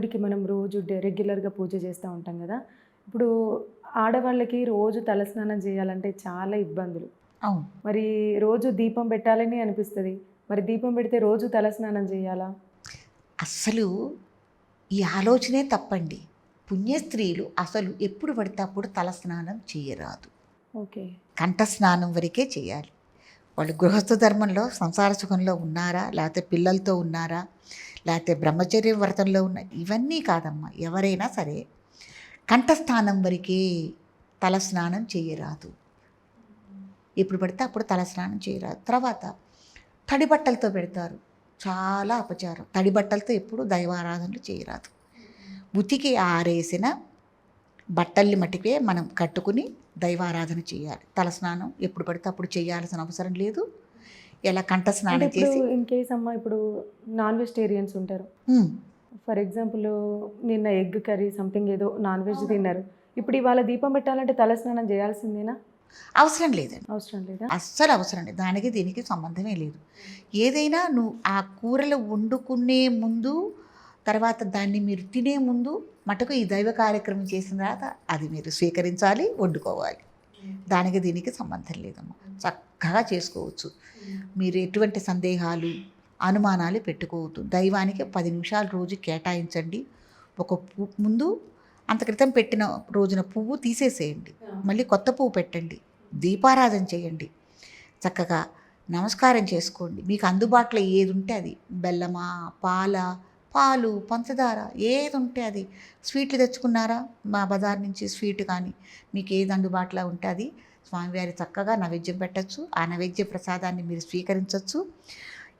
దేవుడికి మనం రోజు రెగ్యులర్గా పూజ చేస్తూ ఉంటాం కదా. ఇప్పుడు ఆడవాళ్ళకి రోజు తలస్నానం చేయాలంటే చాలా ఇబ్బందులు. అవును. మరి రోజు దీపం పెట్టాలని అనిపిస్తుంది. మరి దీపం పెడితే రోజు తలస్నానం చేయాలా? అస్సలు ఈ ఆలోచనే తప్పండి. పుణ్యస్త్రీలు అసలు ఎప్పుడు పడితే అప్పుడు తలస్నానం చేయరాదు. ఓకే. కంఠ స్నానం వరకే చేయాలి. వాళ్ళు గృహస్థ ధర్మంలో సంసార సుఖంలో ఉన్నారా? లేకపోతే పిల్లలతో ఉన్నారా? లేకపోతే బ్రహ్మచర్య వ్రతంలో ఉన్న ఇవన్నీ కాదమ్మా ఎవరైనా సరే కంఠస్థానం వరకే తలస్నానం చేయరాదు. ఎప్పుడు పడితే అప్పుడు తలస్నానం చేయరాదు. తర్వాత తడి బట్టలతో పెడతారు. చాలా అపచారం. తడి బట్టలతో ఎప్పుడు దైవారాధనలు చేయరాదు. ఉతికి ఆరేసిన బట్టల్ని మటుకే మనం కట్టుకుని దైవారాధన చేయాలి. తలస్నానం ఎప్పుడు పడితే అప్పుడు చేయాల్సిన అవసరం లేదు. ఇలా కంఠ స్నానం చేసి ఇన్ కేస్ అమ్మ ఇప్పుడు నాన్ వెజిటేరియన్స్ ఉంటారు. ఫర్ ఎగ్జాంపుల్ నిన్న ఎగ్ కర్రీ సంథింగ్ ఏదో నాన్ వెజ్ తిన్నారు. ఇప్పుడు ఇవాళ దీపం పెట్టాలంటే తలస్నానం చేయాల్సిందేనా? అవసరం లేదండి అవసరం లేదా? అస్సలు అవసరం లేదు. దానికి దీనికి సంబంధమే లేదు. ఏదైనా నువ్వు ఆ కూరలు వండుకునే ముందు తర్వాత దాన్ని మీరు తినే ముందు మటుకు ఈ దైవ కార్యక్రమం చేసిన తర్వాత అది మీరు స్వీకరించాలి వండుకోవాలి. దానికి దీనికి సంబంధం లేదమ్మా. చక్కగా చేసుకోవచ్చు. మీరు ఎటువంటి సందేహాలు అనుమానాలు పెట్టుకోవద్దు. దైవానికి పది నిమిషాలు రోజు కేటాయించండి. ఒక ముందు అంత క్రితం పెట్టిన రోజున పువ్వు తీసేసేయండి. మళ్ళీ కొత్త పువ్వు పెట్టండి. దీపారాధన చేయండి. చక్కగా నమస్కారం చేసుకోండి. మీకు అందుబాటులో ఏది ఉంటే అది బెల్లమా పాల పాలు పంచదార ఏది ఉంటే అది. స్వీట్లు తెచ్చుకున్నారా? మా బజార్ నుంచి స్వీట్ కానీ మీకు ఏది అందుబాటులో ఉంటే అది స్వామివారి చక్కగా నైవేద్యం పెట్టచ్చు. ఆ నైవేద్య ప్రసాదాన్ని మీరు స్వీకరించవచ్చు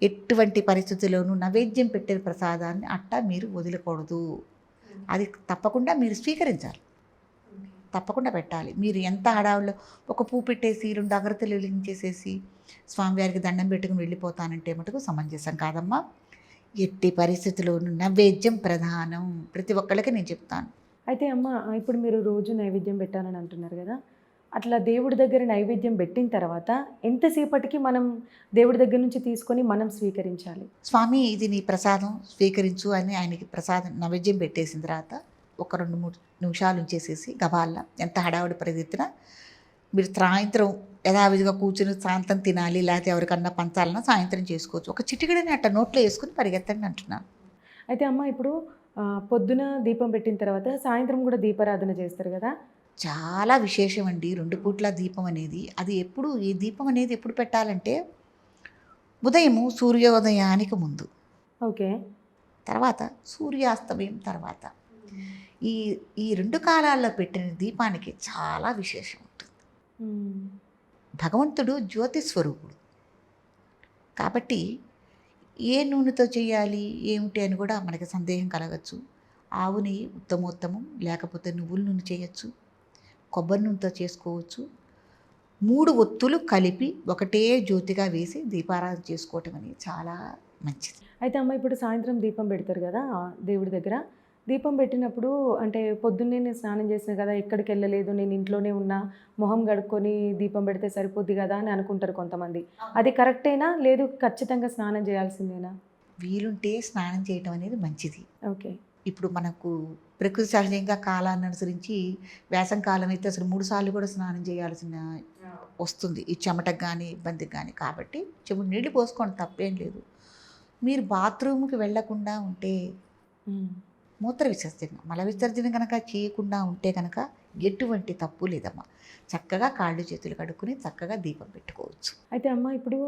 ఎటువంటి పరిస్థితుల్లోనూ నైవేద్యం పెట్టే ప్రసాదాన్ని అట్టా మీరు వదిలకూడదు అది తప్పకుండా మీరు స్వీకరించాలి. తప్పకుండా పెట్టాలి. మీరు ఎంత హడావులో ఒక పూ పెట్టేసి రెండు అగరతలు వెలిగించేసేసి స్వామివారికి దండం పెట్టుకుని వెళ్ళిపోతానంటే మటుకు సమంజసం కాదమ్మా. ఎట్టి పరిస్థితుల్లోనూ నైవేద్యం ప్రధానం. ప్రతి ఒక్కళ్ళకి నేను చెప్తాను. అయితే అమ్మ ఇప్పుడు మీరు రోజు నైవేద్యం పెట్టాలని అంటున్నారు కదా అట్లా దేవుడి దగ్గర నైవేద్యం పెట్టిన తర్వాత ఎంతసేపటికి మనం దేవుడి దగ్గర నుంచి తీసుకొని మనం స్వీకరించాలి? స్వామి ఇది నీ ప్రసాదం స్వీకరించు అని ఆయనకి ప్రసాదం నైవేద్యం పెట్టేసిన తర్వాత ఒక రెండు మూడు నిమిషాలు ఉంచేసేసి గబాల్లా ఎంత హడావుడి పరిగెత్తినా మీరు సాయంత్రం యథావిధిగా కూర్చుని సాయంత్రం తినాలి లేకపోతే ఎవరికన్నా పంచాలన్నా సాయంత్రం చేసుకోవచ్చు. ఒక చిటికడని అట్ట నోట్లో వేసుకుని పరిగెత్తండి అంటున్నాను అయితే అమ్మ ఇప్పుడు పొద్దున దీపం పెట్టిన తర్వాత సాయంత్రం కూడా దీపారాధన చేస్తారు కదా? చాలా విశేషం అండి రెండు పూట్ల దీపం అనేది. అది ఎప్పుడు ఈ దీపం అనేది ఎప్పుడు పెట్టాలంటే ఉదయము సూర్యోదయానికి ముందు. ఓకే. తర్వాత సూర్యాస్తమయం తర్వాత. ఈ ఈ రెండు కాలాల్లో పెట్టిన దీపానికి చాలా విశేషం ఉంటుంది. భగవంతుడు జ్యోతి స్వరూపుడు. కాబట్టి ఏ నూనెతో చేయాలి ఏమిటి అని కూడా మనకి సందేహం కలగచ్చు. ఆవు నెయ్యి ఉత్తమోత్తమం లేకపోతే నువ్వుల నూనె చేయొచ్చు. కొబ్బరి నూనెతో చేసుకోవచ్చు. మూడు ఒత్తులు కలిపి ఒకటే జ్యోతిగా వేసి దీపారాధన చేసుకోవటం అనేది చాలా మంచిది. అయితే అమ్మ ఇప్పుడు సాయంత్రం దీపం పెడతారు కదా దేవుడి దగ్గర. దీపం పెట్టినప్పుడు అంటే పొద్దున్నే నేను స్నానం చేసిన కదా ఎక్కడికి వెళ్ళలేదు నేను ఇంట్లోనే ఉన్నా మొహం గడుక్కొని దీపం పెడితే సరిపోద్ది కదా అని అనుకుంటారు కొంతమంది. అది కరెక్టేనా లేదు ఖచ్చితంగా స్నానం చేయాల్సిందేనా? వీలుంటే స్నానం చేయటం అనేది మంచిది. ఓకే. ఇప్పుడు మనకు ప్రకృతి సహజంగా కాలాన్ని అనుసరించి వేసం కాలం అయితే అసలు మూడు సార్లు కూడా స్నానం చేయాల్సిన వస్తుంది. ఈ చెమటకు కానీ ఇబ్బందికి కానీ కాబట్టి చెమట నీళ్ళు పోసుకోండి తప్పేం లేదు. మీరు బాత్రూమ్కి వెళ్ళకుండా ఉంటే. మూత్ర విసర్జన మల విసర్జన కనుక చేయకుండా ఉంటే కనుక ఎటువంటి తప్పు లేదమ్మా. చక్కగా కాళ్ళు చేతులు కడుక్కుని చక్కగా దీపం పెట్టుకోవచ్చు. అయితే అమ్మ ఇప్పుడు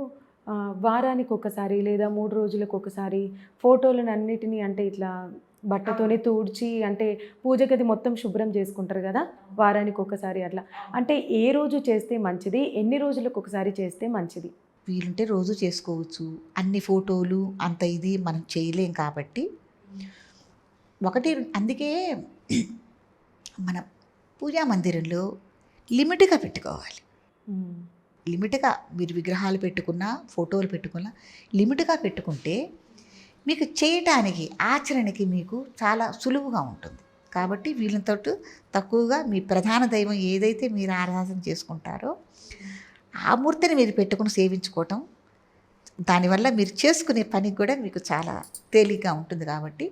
వారానికి ఒకసారి లేదా మూడు రోజులకు ఒకసారి ఫోటోలను అన్నిటినీ అంటే ఇట్లా బట్టతోనే తూడ్చి అంటే పూజ గది మొత్తం శుభ్రం చేసుకుంటారు కదా వారానికి ఒకసారి అట్లా. అంటే ఏ రోజు చేస్తే మంచిది? ఎన్ని రోజులకు ఒకసారి చేస్తే మంచిది? వీలుంటే రోజు చేసుకోవచ్చు. అన్ని ఫోటోలు అంత ఇది మనం చేయలేం కాబట్టి. ఒకటి అందుకే మన పూజా మందిరంలో లిమిట్గా పెట్టుకోవాలి. లిమిట్గా మీరు విగ్రహాలు పెట్టుకున్నా ఫోటోలు పెట్టుకున్నా లిమిట్గా పెట్టుకుంటే మీకు చేయటానికి ఆచరణకి మీకు చాలా సులువుగా ఉంటుంది. కాబట్టి వీళ్ళతో తక్కువగా మీ ప్రధాన దైవం ఏదైతే మీరు ఆరాధన చేసుకుంటారో ఆ మూర్తిని మీరు పెట్టుకుని సేవించుకోవటం దానివల్ల మీరు చేసుకునే పనికి కూడా మీకు చాలా తేలిగ్గా ఉంటుంది కాబట్టి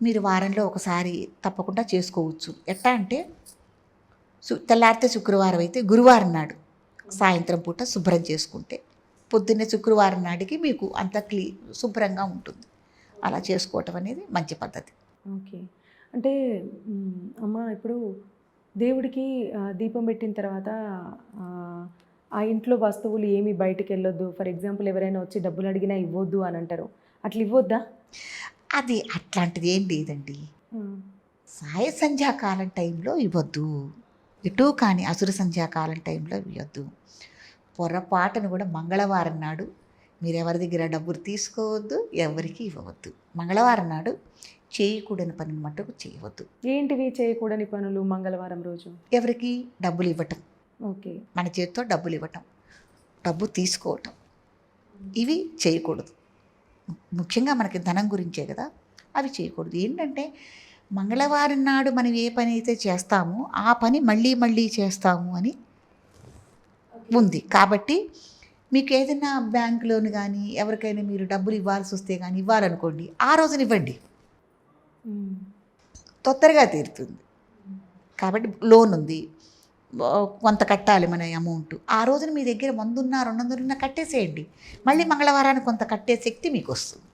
మీరు వారంలో ఒకసారి తప్పకుండా చేసుకోవచ్చు. ఎట్లా అంటే సు తెల్లారితే శుక్రవారం అయితే గురువారం నాడు సాయంత్రం పూట శుభ్రం చేసుకుంటే పొద్దున్నే శుక్రవారం నాటికి మీకు అంత క్లీ శుభ్రంగా ఉంటుంది. అలా చేసుకోవటం అనేది మంచి పద్ధతి. ఓకే. అంటే అమ్మ ఇప్పుడు దేవుడికి దీపం పెట్టిన తర్వాత ఆ, ఇంట్లో వస్తువులు ఏమి బయటికి వెళ్ళొద్దు. ఫర్ ఎగ్జాంపుల్ ఎవరైనా వచ్చి డబ్బులు అడిగినా ఇవ్వద్దు అని అంటారు. అట్లా ఇవ్వద్దా? అది అట్లాంటిది ఏం లేదండి. సాయ సంధ్యాకాలం టైంలో ఇవ్వద్దు. ఇటు కానీ అసుర సంధ్యాకాలం టైంలో ఇవ్వద్దు. పొరపాటును కూడా మంగళవారం నాడు మీరు ఎవరి దగ్గర డబ్బులు తీసుకోవద్దు ఎవరికి ఇవ్వవద్దు. మంగళవారం నాడు చేయకూడని పని మటుకు చేయవద్దు. ఏంటివి చేయకూడని పనులు మంగళవారం రోజు? ఎవరికి? డబ్బులు ఇవ్వటం. ఓకే. మన చేతితో డబ్బులు ఇవ్వటం. డబ్బు తీసుకోవటం. ఇవి చేయకూడదు. ముఖ్యంగా మనకి ధనం గురించే కదా అవి చేయకూడదు. ఏంటంటే మంగళవారం నాడు మనం ఏ పని అయితే చేస్తామో ఆ పని మళ్ళీ మళ్ళీ చేస్తాము అని ఉంది. కాబట్టి మీకు ఏదైనా బ్యాంక్ లోన్ కానీ ఎవరికైనా మీరు డబ్బులు ఇవ్వాల్సి వస్తే కానీ ఇవ్వాలనుకోండి ఆ రోజున ఇవ్వండి. తొందరగా తీరుతుంది. కాబట్టి లోన్ ఉంది. కొంత కట్టాలి మన అమౌంట్. ఆ రోజున మీ దగ్గర వంద ఉన్నా రెండు వందలు ఉన్నా కట్టేసేయండి. మళ్ళీ మంగళవారానికి కొంత కట్టే శక్తి మీకు వస్తుంది